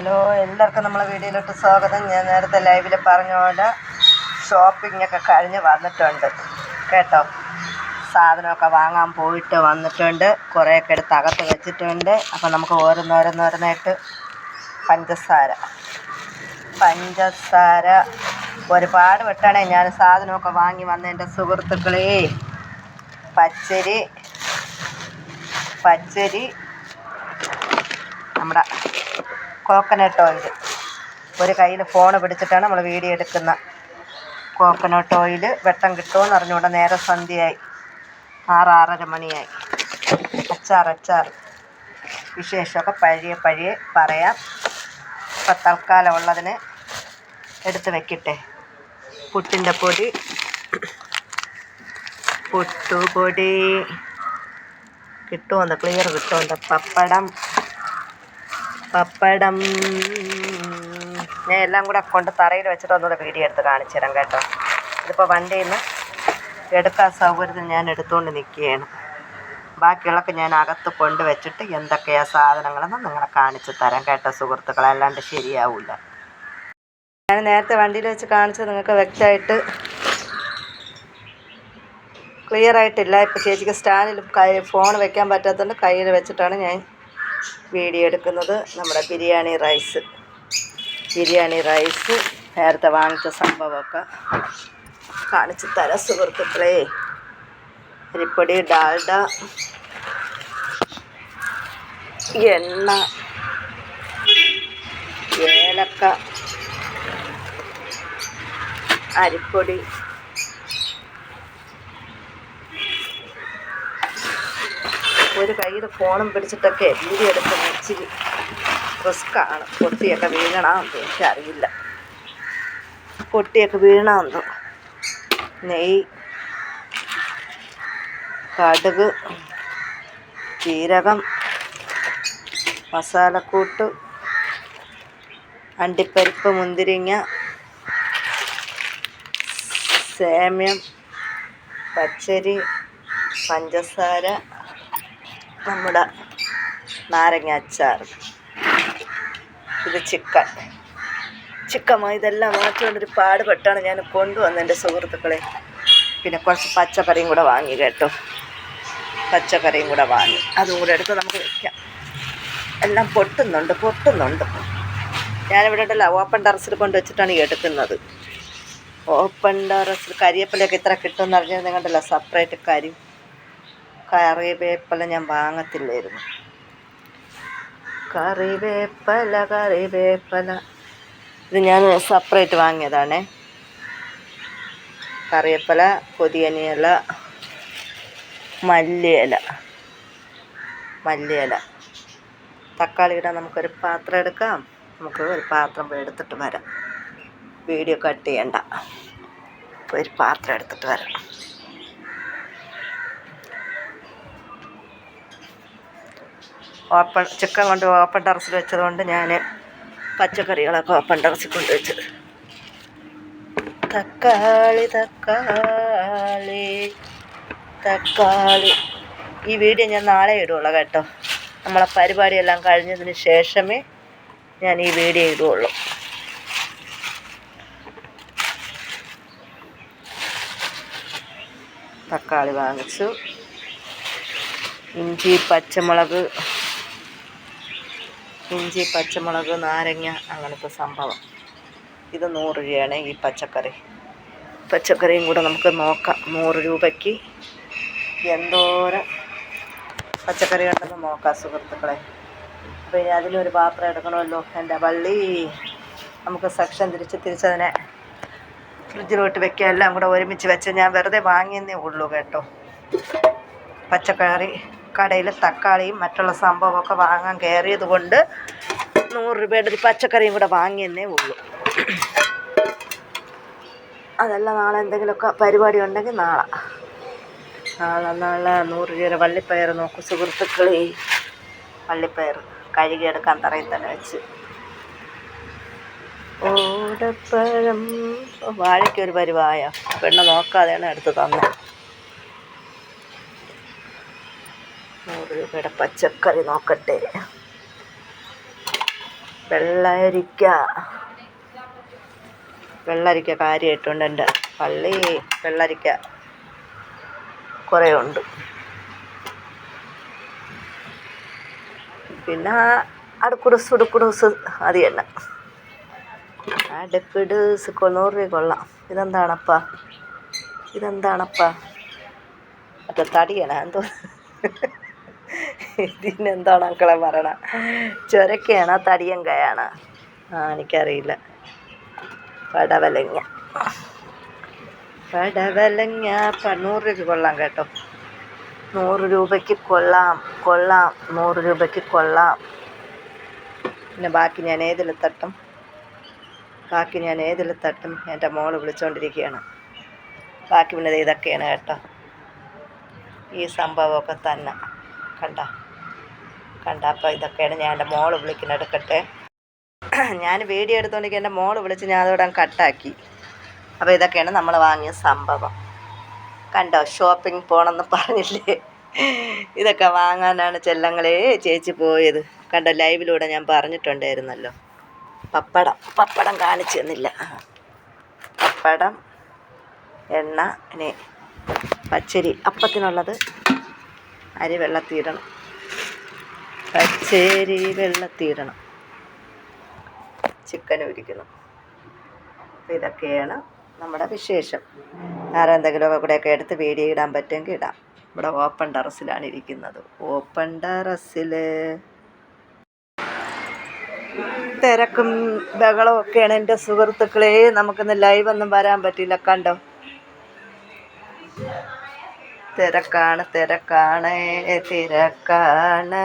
Hello എല്ലാവർക്കും നമ്മളെ വീഡിയോയിലോട്ട് സ്വാഗതം. ഞാൻ നേരത്തെ ലൈവിൽ പറഞ്ഞ പോലെ ഷോപ്പിംഗ് ഒക്കെ കഴിഞ്ഞ് വന്നിട്ടുണ്ട്. കേട്ടോ? സാധനമൊക്കെ വാങ്ങാൻ പോയിട്ട് വന്നിട്ടുണ്ട്. കുറേയൊക്കെ എടുത്ത് അകത്ത് വെച്ചിട്ടുണ്ട്. അപ്പം നമുക്ക് ഓരോന്നോരോന്നോരോന്നായിട്ട് പഞ്ചസാര. പഞ്ചസാര ഒരുപാട് വെട്ടണേ ഞാൻ സാധനമൊക്കെ വാങ്ങി വന്ന എന്റെ സുഹൃത്തുക്കളെ. പച്ചരി പച്ചരി. നമ്മുടെ കോക്കനട്ട് ഓയിൽ ഒരു കയ്യിൽ ഫോൺ പിടിച്ചിട്ടാണ് നമ്മൾ വീഡിയോ എടുക്കുന്ന. കോക്കനട്ട് ഓയിൽ വെട്ടം കിട്ടുമെന്ന് അറിഞ്ഞുകൊണ്ട് നേരെ സന്ധ്യയായി. ആറ് ആറര മണിയായി. അച്ചാർ അച്ചാർ. വിശേഷമൊക്കെ പഴയ പഴയ പറയാം. ഇപ്പം തൽക്കാലം ഉള്ളതിന് എടുത്ത് വെക്കട്ടെ. പുട്ടിന്റെ പൊടി. പുട്ടുപൊടി. കിട്ടുമെന്ന് ക്ലിയർ കിട്ടുമെന്ന് പപ്പടം. പപ്പടം. ഞാൻ എല്ലാം കൂടെ കൊണ്ട് തറയിൽ വെച്ചിട്ട് ഒന്നുകൂടെ വീഡിയോ എടുത്ത് കാണിച്ചു തരാം കേട്ടോ. ഇതിപ്പോൾ വണ്ടിയിൽ നിന്ന് എടുക്കാൻ സൗകര്യത്തിൽ ഞാൻ എടുത്തുകൊണ്ട് നിൽക്കുകയാണ് ബാക്കിയുള്ളൊക്കെ ഞാൻ അകത്ത് കൊണ്ട് വെച്ചിട്ട് എന്തൊക്കെയാണ് സാധനങ്ങളെന്ന് നിങ്ങളെ കാണിച്ചു തരാം കേട്ടോ സുഹൃത്തുക്കളെ. അല്ലാണ്ട് ശരിയാവില്ല ഞാൻ നേരത്തെ വണ്ടിയിൽ വെച്ച് കാണിച്ചത് നിങ്ങൾക്ക് വ്യക്തമായിട്ട് ക്ലിയർ ആയിട്ടില്ല. ഇപ്പോൾ ചേച്ചിക്ക് സ്റ്റാൻഡിൽ ഫോൺ വെക്കാൻ പറ്റാത്തതുകൊണ്ട് കയ്യിൽ വെച്ചിട്ടാണ് ഞാൻ വീഡിയോ എടുക്കുന്നത് നമ്മുടെ ബിരിയാണി റൈസ്. ബിരിയാണി റൈസ് നേരത്തെ വാങ്ങിച്ച സംഭവമൊക്കെ കാണിച്ചു തരാം സുഹൃത്തുക്കളെ. അരിപ്പൊടി ഡാൽഡ എണ്ണ ഏലക്ക അരിപ്പൊടി ഒരു കയ്യിൽ ഫോണും പിടിച്ചിട്ടൊക്കെ വീഡിയോ എടുക്കുന്ന ഇച്ചിരി റിസ്ക്കാണ്. പൊട്ടിയൊക്കെ വീഴണമെന്ന് എനിക്കറിയില്ല പൊട്ടിയൊക്കെ വീഴണമെന്ന് നെയ് കടുക് ജീരകം മസാലക്കൂട്ട് അണ്ടിപ്പരിപ്പ് മുന്തിരിങ്ങ സേമ്യം പച്ചരി പഞ്ചസാര നമ്മുടെ നാരങ്ങ അച്ചാർ ഇത് ചിക്കൻ. ചിക്കൻ ഇതെല്ലാം മാറ്റിക്കൊണ്ടൊരു പാടുപെട്ടാണ് ഞാൻ കൊണ്ടുവന്നത് എന്റെ സുഹൃത്തുക്കളെ. പിന്നെ കുറച്ച് പച്ചക്കറിയും കൂടെ വാങ്ങി കേട്ടോ. പച്ചക്കറിയും കൂടെ വാങ്ങി. അതും കൂടെ എടുത്ത് നമുക്ക് വെക്കാം. എല്ലാം പൊട്ടുന്നുണ്ട് പൊട്ടുന്നുണ്ട്. ഞാനിവിടെ ഉണ്ടല്ലോ ഓപ്പൺ ടെറസിൽ കൊണ്ട് വെച്ചിട്ടാണ് എടുക്കുന്നത്. ഓപ്പൺ ടെറസിൽ കരിയപ്പിലൊക്കെ ഇത്ര കിട്ടുമെന്ന് അറിഞ്ഞാൽ നിങ്ങളുടെ സെപ്പറേറ്റ് കരി കറിവേപ്പില ഞാൻ വാങ്ങത്തില്ലായിരുന്നു. കറിവേപ്പല കറിവേപ്പല. ഇത് ഞാൻ സെപ്പറേറ്റ് വാങ്ങിയതാണ്. കറിവേപ്പില പൊതിയനിയല മല്ലിയില. മല്ലിയില. തക്കാളി ഇടാൻ നമുക്കൊരു പാത്രം എടുക്കാം. നമുക്ക് ഒരു പാത്രം എടുത്തിട്ട് വരാം. വീഡിയോ കട്ട് ചെയ്യണ്ട. ഒരു പാത്രം എടുത്തിട്ട് വരാം ഓപ്പൺ ചിക്കൻ കൊണ്ട് ഓപ്പൺ ടെറസിൽ വെച്ചതുകൊണ്ട് ഞാൻ പച്ചക്കറികളൊക്കെ ഓപ്പൺ ടെറസിൽ കൊണ്ട് വെച്ചത്. തക്കാളി തക്കാളി തക്കാളി. ഈ വീഡിയോ ഞാൻ നാളെ ഇടുള്ളൂ കേട്ടോ. നമ്മളെ പരിപാടിയെല്ലാം കഴിഞ്ഞതിന് ശേഷമേ ഞാൻ ഈ വീഡിയോ ഇടുള്ളൂ തക്കാളി വാങ്ങിച്ചു. ഇഞ്ചി പച്ചമുളക് ഇഞ്ചി പച്ചമുളക് നാരങ്ങ അങ്ങനത്തെ സംഭവം. ഇത് നൂറ് രൂപയാണ് ഈ പച്ചക്കറി. പച്ചക്കറിയും കൂടെ നമുക്ക് നോക്കാം. നൂറ് രൂപയ്ക്ക് എന്തോരം പച്ചക്കറി ഉണ്ടെന്ന് നോക്കാം സുഹൃത്തുക്കളെ. അപ്പോൾ ഇനി അതിലൊരു പാത്രം എടുക്കണമല്ലോ. എന്റെ വള്ളി നമുക്ക് സെക്ഷൻ തിരിച്ച് തിരിച്ചതിനെ ഫ്രിഡ്ജിലോട്ട് വെക്കുക. എല്ലാം കൂടെ ഒരുമിച്ച് വെച്ച് ഞാൻ വെറുതെ വാങ്ങിയെന്നേ ഉള്ളൂ കേട്ടോ. പച്ചക്കറി. കടയിൽ തക്കാളിയും മറ്റുള്ള സംഭവമൊക്കെ വാങ്ങാൻ കയറിയത് കൊണ്ട് നൂറ് രൂപയുടെ ഒരു പച്ചക്കറിയും കൂടെ വാങ്ങിയെന്നേ ഉള്ളൂ. അതല്ല നാളെ എന്തെങ്കിലുമൊക്കെ പരിപാടി ഉണ്ടെങ്കിൽ നാളെ. നാളെ നാളെ നൂറ് രൂപയുടെ വള്ളിപ്പയർ നോക്കൂ സുഹൃത്തുക്കളെ. വള്ളിപ്പയർ കഴുകിയെടുക്കാൻ തറയിൽ തന്നെ വെച്ച്. ഓടപ്പഴം. വാഴയ്ക്കൊരു പരിവായ പെണ്ണ് നോക്കാതെയാണ് എടുത്ത് തന്നെ നൂറ് രൂപയുടെ പച്ചക്കറി നോക്കട്ടെ. വെള്ളരിക്ക. വെള്ളരിക്ക കാര്യമായിട്ടുണ്ട് എന്റെ പള്ളി വെള്ളരിക്ക കുറേ ഉണ്ട് പിന്നെ അടുക്കുടുസ് ഉടുക്കുടുസ് അത് തന്നെ. അടുക്കിടുസ് കൊണ്ണൂറ് രൂപ കൊള്ളാം. ഇതെന്താണപ്പാ? ഇതെന്താണപ്പാ? മറ്റേ തടിയണ എന്തോ? ഇതിനെന്താണ് അങ്കളെ പറയണ? ചൊരക്കയാണോ തടിയങ്കയാണോ. ആ എനിക്കറിയില്ല. പടവലങ്ങ. പടവലങ്ങ നൂറ് രൂപ കൊള്ളാം കേട്ടോ. നൂറ് രൂപയ്ക്ക് കൊള്ളാം കൊള്ളാം. നൂറ് രൂപയ്ക്ക് കൊള്ളാം. പിന്നെ ബാക്കി ഞാൻ ഏതിൽ തട്ടും? ബാക്കി ഞാൻ ഏതിൽ തട്ടും? എന്റെ മോൾ വിളിച്ചുകൊണ്ടിരിക്കുകയാണ് ബാക്കി പിന്നെ ഇതൊക്കെയാണ് കേട്ടോ. ഈ സംഭവമൊക്കെ തന്നെ. കണ്ട. കണ്ട അപ്പോൾ ഇതൊക്കെയാണ് ഞാൻ എന്റെ മോൾ വിളിക്കുന്നത്. എടുക്കട്ടെ. ഞാൻ വീഡിയോ എടുത്തോണ്ടെങ്കിൽ എന്റെ മോൾ വിളിച്ച് ഞാൻ അതോടെ കട്ടാക്കി. അപ്പോൾ ഇതൊക്കെയാണ് നമ്മൾ വാങ്ങിയ സംഭവം. കണ്ടോ ഷോപ്പിംഗ് പോകണമെന്ന് പറഞ്ഞില്ലേ? ഇതൊക്കെ വാങ്ങാനാണ് ചെല്ലങ്ങളെ ചേച്ചി പോയത്. കണ്ടോ ലൈവിലൂടെ ഞാൻ പറഞ്ഞിട്ടുണ്ടായിരുന്നല്ലോ. പപ്പടം പപ്പടം കാണിച്ചു തന്നില്ല. പപ്പടം എണ്ണ ഇനി പച്ചരി. അപ്പത്തിനുള്ളത് അരി വെള്ളത്തിയിടണം. പച്ചേരി വെള്ളത്തിയിടണം. ചിക്കൻ ഉരിക്കണം. അപ്പോൾ ഇതൊക്കെയാണ് നമ്മുടെ വിശേഷം. വേറെ എന്തെങ്കിലുമൊക്കെ കൂടെയൊക്കെ എടുത്ത് വീഡിയോ ഇടാൻ പറ്റുമെങ്കിൽ ഇടാം. ഇവിടെ ഓപ്പൺ ടെറസിലാണ് ഇരിക്കുന്നത്. ഓപ്പൺ ടെറസിൽ തിരക്കും ബഹളവും ഒക്കെയാണ് എന്റെ സുഹൃത്തുക്കളെ. നമുക്കിന്ന് ലൈവ് ഒന്നും വരാൻ പറ്റില്ല കണ്ടോ? തിരക്കാണ് തിരക്കാണ് തിരക്കാണ്.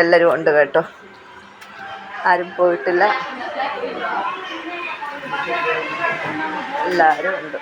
എല്ലാവരും ഉണ്ട് കേട്ടോ. ആരും പോയിട്ടില്ല. എല്ലാവരും ഉണ്ട്.